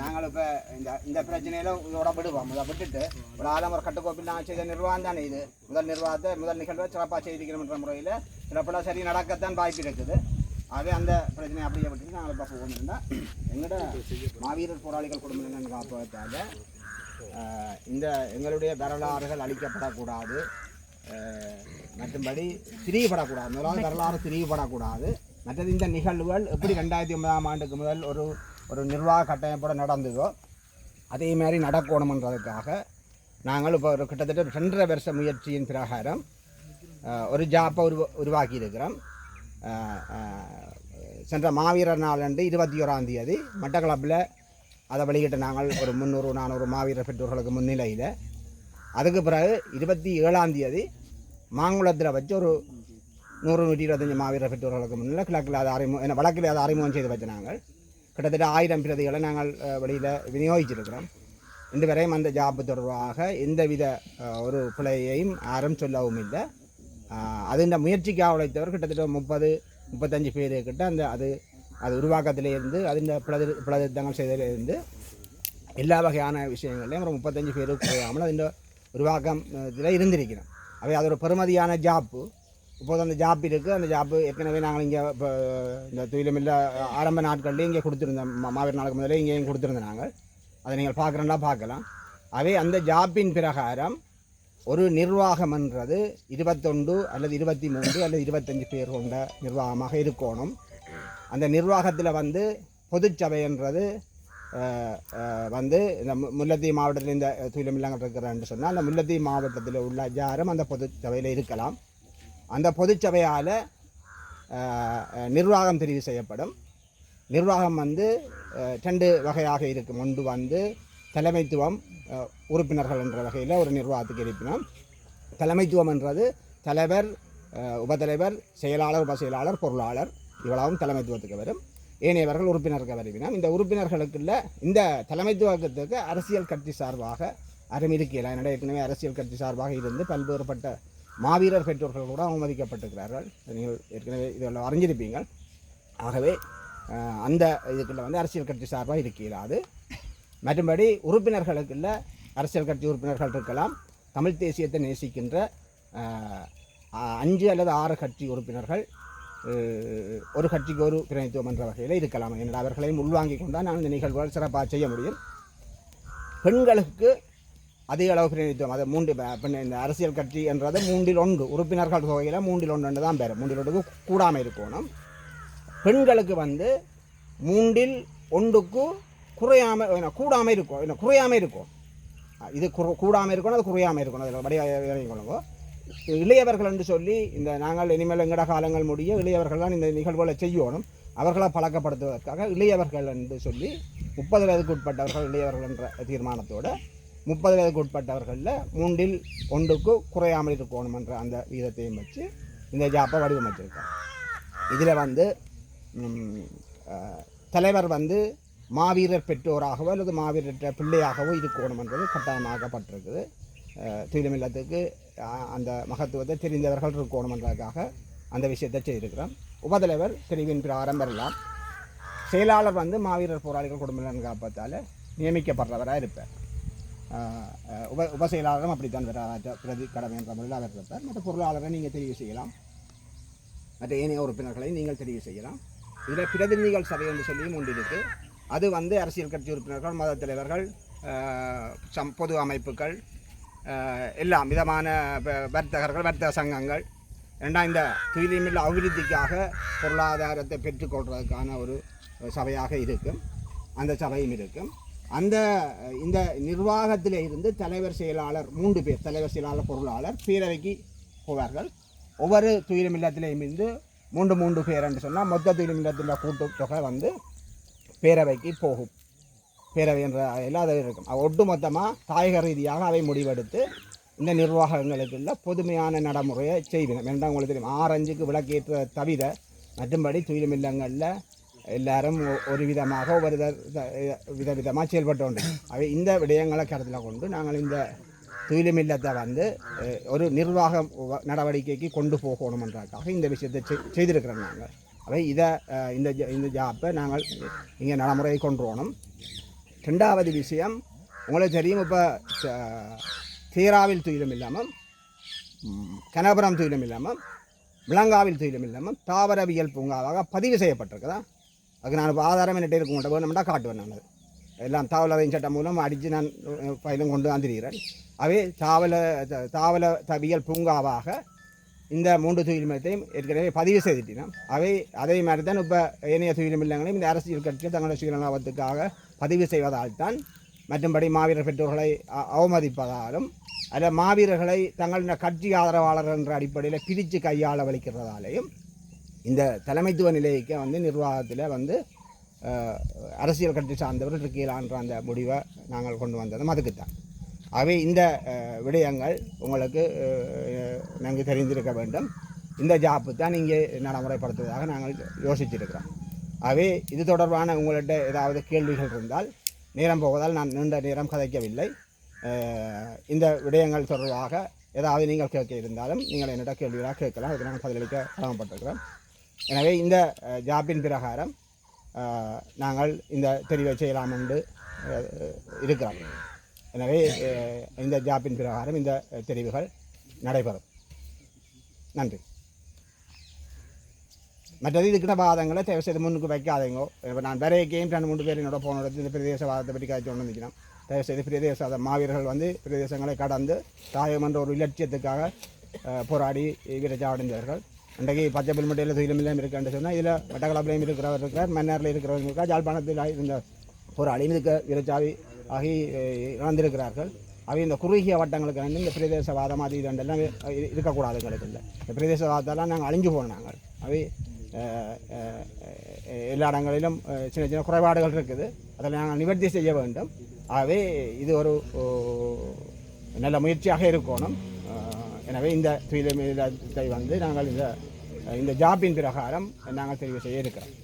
நாங்கள் இப்போ இந்த இந்த பிரச்சனையில் இதோட விடுவோம். இதை விட்டுட்டு ஒரு ஆலமர கட்டுக்கோப்பில் நாங்கள் செய்த நிர்வாகம் தானே இது. முதல் நிர்வாகத்தை முதல் நிகழ்வை சிறப்பாக செய்திருக்கிறோம்ன்ற முறையில் சிறப்பெல்லாம் சரி நடக்கத்தான் வாய்ப்பு இருக்குது. ஆகவே அந்த பிரச்சனையை அப்படியே விட்டுட்டு நாங்கள் இப்போ போகணும்னா எங்களோட மாவீரர் போராளிகள் குடும்பம் என்னென்னு காப்பதற்காக இந்த எங்களுடைய வரலாறுகள் அழிக்கப்படக்கூடாது. மற்றும்படி திரிவுபடக்கூடாது முதலாவது வரலாறு திரிவுபடக்கூடாது மற்றது இந்த நிகழ்வுகள் எப்படி ரெண்டாயிரத்தி ஒன்பதாம் ஆண்டுக்கு முதல் ஒரு ஒரு நிர்வாக கட்டமைப்போடு நடந்ததோ அதே மாதிரி நடக்கணுமன்றதுக்காக நாங்கள் இப்போ ஒரு கிட்டத்தட்ட ஒரு ரெண்டரை வருஷ முயற்சியின் பிரகாரம் ஒரு ஜாப்பை உருவ உருவாக்கியிருக்கிறோம். சென்ற மாவீரர் நாளன்று இருபத்தி ஓராம் தேதி மட்டக்களப்பில் அதை வெளியிட்ட நாங்கள் ஒரு முந்நூறு நானூறு மாவீரர் பெற்றோர்களுக்கு முன்னிலையில். அதுக்கு பிறகு இருபத்தி ஏழாம் தேதி மாங்குளத்தில் வச்சு ஒரு நூறு நூற்றி இருபத்தஞ்சி மாவீரர் பெற்றோர்களுக்கு முன்னில் கிழக்கில் அதை அறிமுகம் என்ன வழக்கில் அதை அறிமுகம் செய்து வச்சு நாங்கள். கிட்டத்தட்ட ஆயிரம் பிரதிகளை நாங்கள் வெளியில் விநியோகிச்சிருக்கிறோம். இன்று வரையும் அந்த ஜாப்பு தொடர்பாக எந்தவித ஒரு பிழையையும் யாரும் சொல்லவும் இல்லை. அது இந்த முயற்சிக்காக உழைத்தவர் கிட்டத்தட்ட முப்பது முப்பத்தஞ்சு பேர் கிட்ட அந்த அது அது உருவாக்கத்திலேருந்து அதில் பிளது பிளதிருத்தங்கள் செய்ததிலிருந்து எல்லா வகையான விஷயங்கள்லையும் ஒரு முப்பத்தஞ்சு பேருக்கு குறையாமல் அதில் உருவாக்கம் இதில் இருந்திருக்கிறோம் அவை அது ஒரு பெருமதியான ஜாப்பு. இப்போது அந்த ஜாப் இருக்குது அந்த ஜாப்பு ஏற்கனவே நாங்கள் இங்கே இப்போ இந்த துயிலமில்ல ஆரம்ப நாட்கள்லேயும் இங்கே கொடுத்துருந்தோம். மா- நாளுக்கு முதல்ல இங்கேயும் கொடுத்துருந்தோம் நாங்கள். அதை நீங்கள் பார்க்குறேன்னா பார்க்கலாம். அவை அந்த ஜாப்பின் பிரகாரம் ஒரு நிர்வாகம்ன்றது இருபத்தொண்டு அல்லது இருபத்தி மூன்று அல்லது இருபத்தஞ்சு பேர் கொண்ட நிர்வாகமாக இருக்கணும். அந்த நிர்வாகத்தில் வந்து பொதுச்சபைன்றது என்றது வந்து இந்த மு- மாவட்டத்தில் இந்த துயிலமில்லாங்க இருக்கிறான்னு சொன்னால் அந்த முல்லைத்தீவு மாவட்டத்தில் உள்ள ஜாரம் அந்த பொதுச்சபையில் இருக்கலாம். அந்த பொதுச்சபையால் நிர்வாகம் தெரிவு செய்யப்படும். நிர்வாகம் வந்து ரெண்டு வகையாக இருக்கும். ஒன்று வந்து தலைமைத்துவம் உறுப்பினர்கள் என்ற வகையில் ஒரு நிர்வாகத்துக்கு இருப்பினோம். தலைமைத்துவம் என்றது தலைவர் உபதலைவர் உபத்தலைவர் செயலாளர் உப செயலாளர் பொருளாளர் இவ்வளவும் தலைமைத்துவத்துக்கு வரும். ஏனையவர்கள் உறுப்பினர்கள் வருவினோம். இந்த உறுப்பினர்களுக்குள்ள இந்த தலைமைத்துவத்துக்கு அரசியல் கட்சி சார்பாக அறம் இருக்கலாம் என்னடா ஏற்கனவே அரசியல் கட்சி சார்பாக இருந்து பல்வேறுபட்ட மாவீரர் பெற்றோர்கள் கூட அவமதிக்கப்பட்டிருக்கிறார்கள். நீங்கள் ஏற்கனவே இதெல்லாம் அறிஞ்சிருப்பீங்கள். ஆகவே அந்த இதுக்குள்ள வந்து அரசியல் கட்சி சார்பாக இருக்கிறாது இயலாது மற்றும்படி உறுப்பினர்களுக்குள்ள அரசியல் கட்சி உறுப்பினர்கள் இருக்கலாம். தமிழ் தேசியத்தை நேசிக்கின்ற அஞ்சு அல்லது ஆறு கட்சி உறுப்பினர்கள் ஒரு கட்சிக்கு ஒரு பிரதிநிதித்துவம் என்ற வகையில் இருக்கலாம். என்ற அவர்களையும் உள்வாங்கி கொண்டால் நான் இந்த நிகழ்வுகள் சிறப்பாக செய்ய முடியும். பெண்களுக்கு அதிக அளவு பிரதிநிதித்துவம் அதை மூன்று பெண் இந்த அரசியல் கட்சி என்றது மூன்றில் ஒன்று. உறுப்பினர்கள் தொகையில் மூன்றில் ஒன்று தான் பேர். மூன்றில் ஒன்றுக்கு கூடாமல் இருக்கணும். பெண்களுக்கு வந்து மூன்றில் ஒன்றுக்கு குறையாமல் என்ன, கூடாமல் இருக்கும். என்ன குறையாமல் இருக்கும். இது குறு கூடாமல் இருக்கணும் அது குறையாமல் இருக்கணும். அதில் வடிவங்களும் இளையவர்கள் என்று சொல்லி இந்த நாங்கள் இனிமேல் எங்கட காலங்கள் முடிய இளையவர்கள் தான் இந்த நிகழ்வுகளை செய்யணும். அவர்களை பழக்கப்படுத்துவதற்காக இளையவர்கள் என்று சொல்லி முப்பது வயதுக்கு உட்பட்டவர்கள் இளையவர்கள் என்ற தீர்மானத்தோடு முப்பது வயதுக்கு உட்பட்டவர்களில் மூன்றில் ஒன்றுக்கு குறையாமல் இருக்கணும் என்ற அந்த விகிதத்தையும் வச்சு இந்த ஜாப்பை வடிவமைச்சிருக்காங்க. இதில் வந்து தலைவர் வந்து மாவீரர் பெற்றோராகவோ அல்லது மாவீரற்ற பிள்ளையாகவோ இருக்கணும் என்பது கட்டாயமாக்கப்பட்டிருக்குது அஹ், துயிலமில்லத்துக்கு அந்த மகத்துவத்தை தெரிந்தவர்கள் இருக்கணும் என்றதுக்காக அந்த விஷயத்தை செய்திருக்கிறோம். உபதலைவர் தெரிவின் பிரகாரம் வரலாம் செயலாளர் வந்து மாவீரர் போராளிகள் குடும்பநலன் காப்பத்தால் நியமிக்கப்படுறவராக இருப்பார். உப உப செயலாளரும் அப்படித்தான் வர பிரதி கடமை என்ற முறையில் அவர் இருப்பார். மற்ற பொருளாளரை நீங்கள் தெரிவு செய்யலாம். மற்ற ஏனைய உறுப்பினர்களை நீங்கள் தெரிவு செய்யலாம். இதில் பிரதிநிதிகள் சபை என்று சொல்லியும் ஒன்று இருக்குது அது வந்து அரசியல் கட்சி உறுப்பினர்கள் மத தலைவர்கள் சம் பொது அமைப்புகள் எல்லாம் விதமான வர்த்தகர்கள் வர்த்தக சங்கங்கள் ஏன்னா இந்த துயிலிமில் அபிவிருத்திக்காக பொருளாதாரத்தை பெற்றுக்கொள்வதற்கான ஒரு சபையாக இருக்கும். அந்த சபையும் இருக்கும். அந்த இந்த நிர்வாகத்திலே இருந்து தலைவர் செயலாளர் மூன்று பேர் தலைவர் செயலாளர் பொருளாளர் பேரவைக்கு போவார்கள். ஒவ்வொரு துயிலும் இல்லத்திலையும் இருந்து மூன்று மூன்று பேர் என்று சொன்னால் மொத்த துயிலும் இல்லத்தில் கூட்டுத்தொகை வந்து பேரவைக்கு போகும். பேரவை என்ற இல்லாத இருக்கும். ஒட்டு மொத்தமாக தாயக ரீதியாக அவை முடிவெடுத்து இந்த நிர்வாகங்களுக்குள்ள பொதுமையான நடைமுறையை செய்வினோம். என்றால் உங்களுக்கு தெரியும் ஆரஞ்சுக்கு விளக்கேற்ற தவிர மற்றும்படி துயிலும் இல்லங்களில் எல்லாரும் ஒரு விதமாக ஒவ்வொரு விதவிதமாக செயல்பட்டு கொண்டு அவை இந்த விடயங்களை கருத்தில் கொண்டு நாங்கள் இந்த துயிலும் இல்லத்தை வந்து ஒரு நிர்வாக வ- நடவடிக்கைக்கு கொண்டு போகணுமன்றக்காக இந்த விஷயத்தை செய்திருக்கிறோம் நாங்கள் அவை இதை இந்த ஜ- இந்த ஜாப்பை நாங்கள் இங்கே நடைமுறை கொண்டு வரணும் ரெண்டாவது விஷயம் உங்களுக்கு தெரியும் இப்போ தீராவில் துயிலும் இல்லாமல் கனபுரம் துயிலும் இல்லாமல் விலங்காவில் துயிலும் இல்லாமல் தாவரவியல் பூங்காவாக பதிவு செய்யப்பட்டிருக்குதா அதுக்கு நான் இப்போ ஆதாரம் என்கிட்ட இருக்க மாட்டேன் வேணும்னா காட்டுவேன் நான் எல்லாம் தாவலவின் சட்டம் மூலம் அடித்து நான் பயிலும் கொண்டு வந்திருக்கிறேன். அவை தாவல தாவல தவியல் பூங்காவாக இந்த மூன்று துயில் ஏற்கனவே பதிவு செய்துட்டினோம் அவை அதே மாதிரி தான் இப்போ ஏனைய துயிலும் இந்த அரசியல் கட்சிகள் தங்களுடைய சுயநலத்துக்காக பதிவு செய்வதால் தான் மற்றும்படி மாவீரர் பெற்றோர்களை அவமதிப்பதாலும் அல்ல மாவீரர்களை தங்களுடைய கட்சி ஆதரவாளர் என்ற அடிப்படையில் பிரித்து கையாள வலிக்கிறதாலேயும் இந்த தலைமைத்துவ நிலைக்கு வந்து நிர்வாகத்தில் வந்து அரசியல் கட்சி சார்ந்தவர் இருக்கலான்ற அந்த முடிவை நாங்கள் கொண்டு வந்ததும் அதுக்கு தான் ஆகவே இந்த விடயங்கள் உங்களுக்கு நன்கு தெரிந்திருக்க வேண்டும். இந்த ஜாப்பு தான் இங்கே நடைமுறைப்படுத்துவதாக நாங்கள் யோசிச்சிருக்கிறோம். ஆகவே இது தொடர்பான உங்கள்கிட்ட ஏதாவது கேள்விகள் இருந்தால் நேரம் போவதால் நான் நீண்ட நேரம் கதைக்கவில்லை. இந்த விடயங்கள் தொடர்பாக ஏதாவது நீங்கள் கேட்க இருந்தாலும் நீங்கள் என்னிடம் கேள்விகளாக கேட்கலாம். அதுக்கு நாங்கள் பதிலளிக்க கடமைப்பட்டிருக்கிறோம் எனவே இந்த ஜாப்பின் பிரகாரம் நாங்கள் இந்த தெரிவை செய்யலாம் என்று இருக்கிறோம். எனவே இந்த ஜாப்பின் பிரகாரம் இந்த தெரிவுகள் நடைபெறும். நன்றி. மற்றது இதுக்கிட்ட வாதங்களை தயவு செய்து முன்னுக்கு வைக்காதீங்கோ. இப்போ நான் வேற கேம் ரெண்டு மூணு பேர் என்னோட போன இடத்துல இந்த பிரதேசவாதத்தை பற்றி காய்ச்சி கொண்டு நிற்கிறேன் தயவு செய்து பிரதேசவாத மாவீரர்கள் வந்து பிரதேசங்களை கடந்து தாயம் என்ற ஒரு இலட்சியத்துக்காக போராடி வீரச்சாவடைந்தவர்கள் இன்றைக்கு பச்சை புல்மட்டையில் துயிலும் இருக்கான்னு சொன்னால் இதில் வட்டக்கலாப்பிலையும் இருக்கிறவர் இருக்கிறார் மன்னாரில் இருக்கிறவர் இருக்கிறார் ஜாழ்ப்பாணத்தில் இந்த ஒரு அழிமிக்க வீரச்சாவி ஆகி இழந்திருக்கிறார்கள் இறந்திருக்கிறார்கள் அவை இந்த குறுகிய வட்டங்களுக்கு வந்து இந்த பிரதேசவாதம் அது இதெல்லாம் இருக்கக்கூடாது எங்களுக்கு இல்லை இந்த பிரதேசவாதத்தெல்லாம் நாங்கள் அழிஞ்சு போனோம் நாங்கள் அவை எல்லா இடங்களிலும் சின்ன சின்ன குறைபாடுகள் இருக்குது அதில் நாங்கள் நிவர்த்தி செய்ய வேண்டும் ஆகவே இது ஒரு நல்ல முயற்சியாக இருக்கணும் எனவே இந்த துயிலத்தை வந்து நாங்கள் இந்த இந்த ஜாப்பின் பிரகாரம் நாங்கள் தெரிவு செய்ய இருக்கிறோம்.